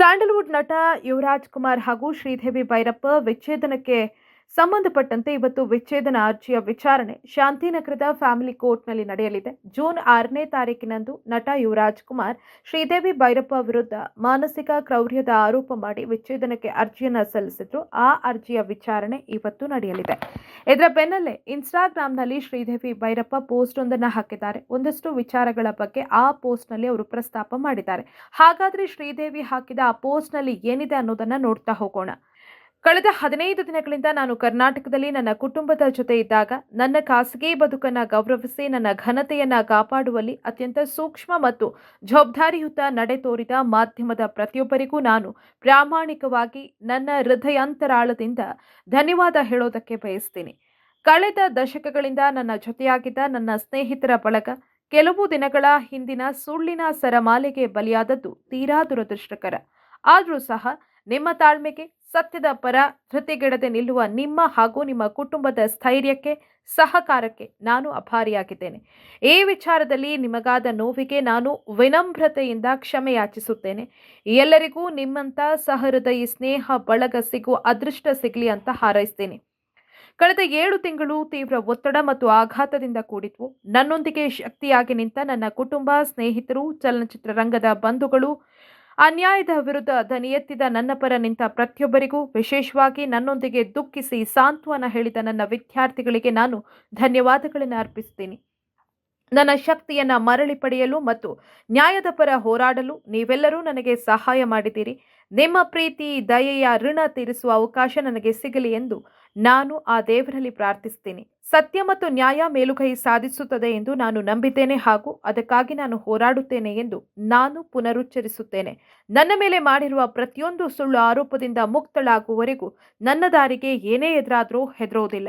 Sandalwood ನಟ ಯುವರಾಜ್ ಕುಮಾರ್ ಹಾಗೂ ಶ್ರೀದೇವಿ ಭೈರಪ್ಪ ವಿಚ್ಛೇದನಕ್ಕೆ ಸಂಬಂಧಪಟ್ಟಂತೆ ಇವತ್ತು ವಿಚ್ಛೇದನ ಅರ್ಜಿಯ ವಿಚಾರಣೆ ಶಾಂತಿನಗರದ ಫ್ಯಾಮಿಲಿ ಕೋರ್ಟ್ನಲ್ಲಿ ನಡೆಯಲಿದೆ. ಜೂನ್ ಆರನೇ ತಾರೀಕಿನಂದು ನಟ ಯುವರಾಜ್ ಕುಮಾರ್ ಶ್ರೀದೇವಿ ಭೈರಪ್ಪ ವಿರುದ್ಧ ಮಾನಸಿಕ ಕ್ರೌರ್ಯದ ಆರೋಪ ಮಾಡಿ ವಿಚ್ಛೇದನಕ್ಕೆ ಅರ್ಜಿಯನ್ನು ಸಲ್ಲಿಸಿದ್ರು. ಆ ಅರ್ಜಿಯ ವಿಚಾರಣೆ ಇವತ್ತು ನಡೆಯಲಿದೆ. ಇದರ ಬೆನ್ನಲ್ಲೇ ಇನ್ಸ್ಟಾಗ್ರಾಂನಲ್ಲಿ ಶ್ರೀದೇವಿ ಭೈರಪ್ಪ ಪೋಸ್ಟ್ ಒಂದನ್ನು ಹಾಕಿದ್ದಾರೆ. ಒಂದಷ್ಟು ವಿಚಾರಗಳ ಬಗ್ಗೆ ಆ ಪೋಸ್ಟ್ನಲ್ಲಿ ಅವರು ಪ್ರಸ್ತಾಪ ಮಾಡಿದ್ದಾರೆ. ಹಾಗಾದ್ರೆ ಶ್ರೀದೇವಿ ಹಾಕಿದ ಆ ಪೋಸ್ಟ್ನಲ್ಲಿ ಏನಿದೆ ಅನ್ನೋದನ್ನು ನೋಡ್ತಾ ಹೋಗೋಣ. ಕಳೆದ ಹದಿನೈದು ದಿನಗಳಿಂದ ನಾನು ಕರ್ನಾಟಕದಲ್ಲಿ ನನ್ನ ಕುಟುಂಬದ ಜೊತೆ ಇದ್ದಾಗ ನನ್ನ ಖಾಸಗಿ ಬದುಕನ್ನು ಗೌರವಿಸಿ, ನನ್ನ ಘನತೆಯನ್ನು ಕಾಪಾಡುವಲ್ಲಿ ಅತ್ಯಂತ ಸೂಕ್ಷ್ಮ ಮತ್ತು ಜವಾಬ್ದಾರಿಯುತ ನಡೆ ತೋರಿದ ಮಾಧ್ಯಮದ ಪ್ರತಿಯೊಬ್ಬರಿಗೂ ನಾನು ಪ್ರಾಮಾಣಿಕವಾಗಿ ನನ್ನ ಹೃದಯಾಂತರಾಳದಿಂದ ಧನ್ಯವಾದ ಹೇಳೋದಕ್ಕೆ ಬಯಸ್ತೀನಿ. ಕಳೆದ ದಶಕಗಳಿಂದ ನನ್ನ ಜೊತೆಯಾಗಿದ್ದ ನನ್ನ ಸ್ನೇಹಿತರ ಬಳಗ ಕೆಲವು ದಿನಗಳ ಹಿಂದಿನ ಸುಳ್ಳಿನ ಸರಮಾಲೆಗೆ ಬಲಿಯಾದದ್ದು ತೀರಾ ದುರದೃಷ್ಟಕರ. ಆದರೂ ಸಹ ನಿಮ್ಮ ತಾಳ್ಮೆಗೆ, ಸತ್ಯದ ಪರ ಧೃತಿಗೆಡದೆ ನಿಲ್ಲುವ ನಿಮ್ಮ ಹಾಗೂ ನಿಮ್ಮ ಕುಟುಂಬದ ಸ್ಥೈರ್ಯಕ್ಕೆ, ಸಹಕಾರಕ್ಕೆ ನಾನು ಅಭಾರಿಯಾಗಿದ್ದೇನೆ ಈ ವಿಚಾರದಲ್ಲಿ ನಿಮಗಾದ ನೋವಿಗೆ ನಾನು ವಿನಮ್ರತೆಯಿಂದ ಕ್ಷಮೆಯಾಚಿಸುತ್ತೇನೆ. ಎಲ್ಲರಿಗೂ ನಿಮ್ಮಂಥ ಸಹೃದಯಿ ಸ್ನೇಹ, ಬಳಗ ಸಿಗುವ ಅದೃಷ್ಟ ಸಿಗಲಿ ಅಂತ ಹಾರೈಸ್ತೇನೆ. ಕಳೆದ ಏಳು ತಿಂಗಳು ತೀವ್ರ ಒತ್ತಡ ಮತ್ತು ಆಘಾತದಿಂದ ಕೂಡಿದ್ವು. ನನ್ನೊಂದಿಗೆ ಶಕ್ತಿಯಾಗಿ ನಿಂತ ನನ್ನ ಕುಟುಂಬ, ಸ್ನೇಹಿತರು, ಚಲನಚಿತ್ರ ರಂಗದ ಬಂಧುಗಳು ಅನ್ಯಾಯದ ವಿರುದ್ಧ ದನಿ ಎತ್ತಿದ ನನ್ನ ಪರ ನಿಂತ ಪ್ರತಿಯೊಬ್ಬರಿಗೂ ವಿಶೇಷವಾಗಿ ನನ್ನೊಂದಿಗೆ ದುಃಖಿಸಿ ಸಾಂತ್ವನ ಹೇಳಿದ ನನ್ನ ವಿದ್ಯಾರ್ಥಿಗಳಿಗೆ ನಾನು ಧನ್ಯವಾದಗಳನ್ನು ಅರ್ಪಿಸ್ತೀನಿ ನನ್ನ ಶಕ್ತಿಯನ್ನು ಮರಳಿ ಪಡೆಯಲು ಮತ್ತು ನ್ಯಾಯದ ಪರ ಹೋರಾಡಲು ನೀವೆಲ್ಲರೂ ನನಗೆ ಸಹಾಯ ಮಾಡಿದ್ದೀರಿ. ನಿಮ್ಮ ಪ್ರೀತಿ, ದಯೆಯ ಋಣ ತೀರಿಸುವ ಅವಕಾಶ ನನಗೆ ಸಿಗಲಿ ಎಂದು ನಾನು ಆ ದೇವರಲ್ಲಿ ಪ್ರಾರ್ಥಿಸ್ತೀನಿ. ಸತ್ಯ ಮತ್ತು ನ್ಯಾಯ ಮೇಲುಗೈ ಸಾಧಿಸುತ್ತದೆ ಎಂದು ನಾನು ನಂಬಿದ್ದೇನೆ ಹಾಗೂ ಅದಕ್ಕಾಗಿ ನಾನು ಹೋರಾಡುತ್ತೇನೆ ಎಂದು ನಾನು ಪುನರುಚ್ಚರಿಸುತ್ತೇನೆ. ನನ್ನ ಮೇಲೆ ಮಾಡಿರುವ ಪ್ರತಿಯೊಂದು ಸುಳ್ಳು ಆರೋಪದಿಂದ ಮುಕ್ತಳಾಗುವವರೆಗೂ ನನ್ನ ದಾರಿಗೆ ಏನೇ ಎದುರಾದರೂ ಹೆದರೋದಿಲ್ಲ.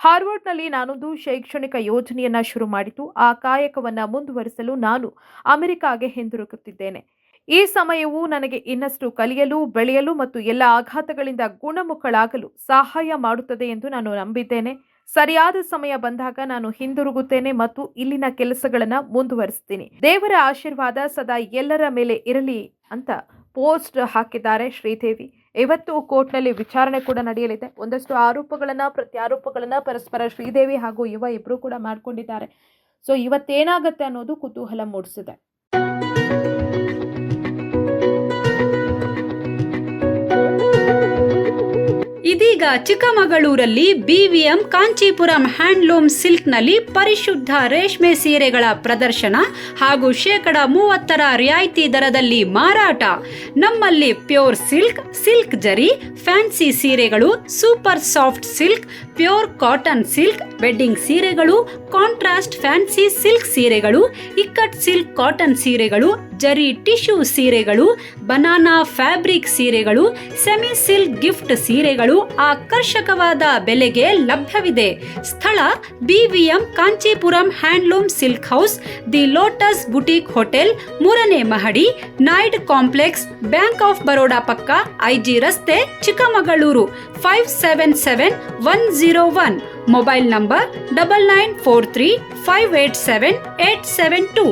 ಹಾರ್ವರ್ಡ್ನಲ್ಲಿ ನಾನೊಂದು ಶೈಕ್ಷಣಿಕ ಯೋಜನೆಯನ್ನ ಶುರು ಮಾಡಿತು ಆ ಕಾಯಕವನ್ನು ಮುಂದುವರಿಸಲು ನಾನು ಅಮೆರಿಕಾಗೆ ಹಿಂದಿರುಗುತ್ತಿದ್ದೇನೆ. ಈ ಸಮಯವು ನನಗೆ ಇನ್ನಷ್ಟು ಕಲಿಯಲು, ಬೆಳೆಯಲು ಮತ್ತು ಎಲ್ಲ ಆಘಾತಗಳಿಂದ ಗುಣಮುಖಳಾಗಲು ಸಹಾಯ ಮಾಡುತ್ತದೆ ಎಂದು ನಾನು ನಂಬಿದ್ದೇನೆ. ಸರಿಯಾದ ಸಮಯ ಬಂದಾಗ ನಾನು ಹಿಂದಿರುಗುತ್ತೇನೆ ಮತ್ತು ಇಲ್ಲಿನ ಕೆಲಸಗಳನ್ನು ಮುಂದುವರಿಸ್ತೀನಿ. ದೇವರ ಆಶೀರ್ವಾದ ಸದಾ ಎಲ್ಲರ ಮೇಲೆ ಇರಲಿ ಅಂತ ಪೋಸ್ಟ್ ಹಾಕಿದ್ದಾರೆ ಶ್ರೀದೇವಿ. ಇವತ್ತು ಕೋರ್ಟ್ನಲ್ಲಿ ವಿಚಾರಣೆ ಕೂಡ ನಡೆಯಲಿದೆ. ಒಂದಷ್ಟು ಆರೋಪಗಳನ್ನು, ಪ್ರತ್ಯಾರೋಪಗಳನ್ನ ಪರಸ್ಪರ ಶ್ರೀದೇವಿ ಹಾಗೂ ಯುವ ಇಬ್ಬರೂ ಕೂಡ ಮಾಡ್ಕೊಂಡಿದ್ದಾರೆ. ಸೊ ಇವತ್ತೇನಾಗತ್ತೆ ಅನ್ನೋದು ಕುತೂಹಲ ಮೂಡಿಸಿದೆ. ಇದೀಗ ಚಿಕ್ಕಮಗಳೂರಲ್ಲಿ ಬಿವಿಎಂ ಕಾಂಚೀಪುರಂ ಹ್ಯಾಂಡ್ಲೂಮ್ ಸಿಲ್ಕ್ನಲ್ಲಿ ಪರಿಶುದ್ಧ ರೇಷ್ಮೆ ಸೀರೆಗಳ ಪ್ರದರ್ಶನ ಹಾಗೂ ಶೇಕಡ ಮೂವತ್ತರ ರಿಯಾಯಿತಿ ದರದಲ್ಲಿ ಮಾರಾಟ. ನಮ್ಮಲ್ಲಿ pure silk silk zari, fancy ಸೀರೆಗಳು, super soft silk, pure cotton silk, wedding ಸೀರೆಗಳು, ಕಾಂಟ್ರಾಸ್ಟ್ ಫ್ಯಾನ್ಸಿ ಸಿಲ್ಕ್ ಸೀರೆಗಳು, ಇಕ್ಕಟ್ ಸಿಲ್ಕ್ ಕಾಟನ್ ಸೀರೆಗಳು ಜರಿ ಟಿಶ್ಯೂ ಸೀರೆಗಳು, ಬನಾನಾ ಫ್ಯಾಬ್ರಿಕ್ ಸೀರೆಗಳು ಸೆಮಿ ಸಿಲ್ಕ್ ಗಿಫ್ಟ್ ಸೀರೆಗಳು ಆಕರ್ಷಕವಾದ ಬೆಲೆಗೆ ಲಭ್ಯವಿದೆ. ಸ್ಥಳ BVM Kanchipuram handloom silk house, the lotus boutique hotel, ಮೂರನೇ ಮಹಡಿ, Naidu complex, bank of Baroda ಪಕ್ಕ, ಐಜಿ ರಸ್ತೆ, Chikkamagaluru, five seven seven one zero one. Mobile number double nine four three five eight seven eight seven two.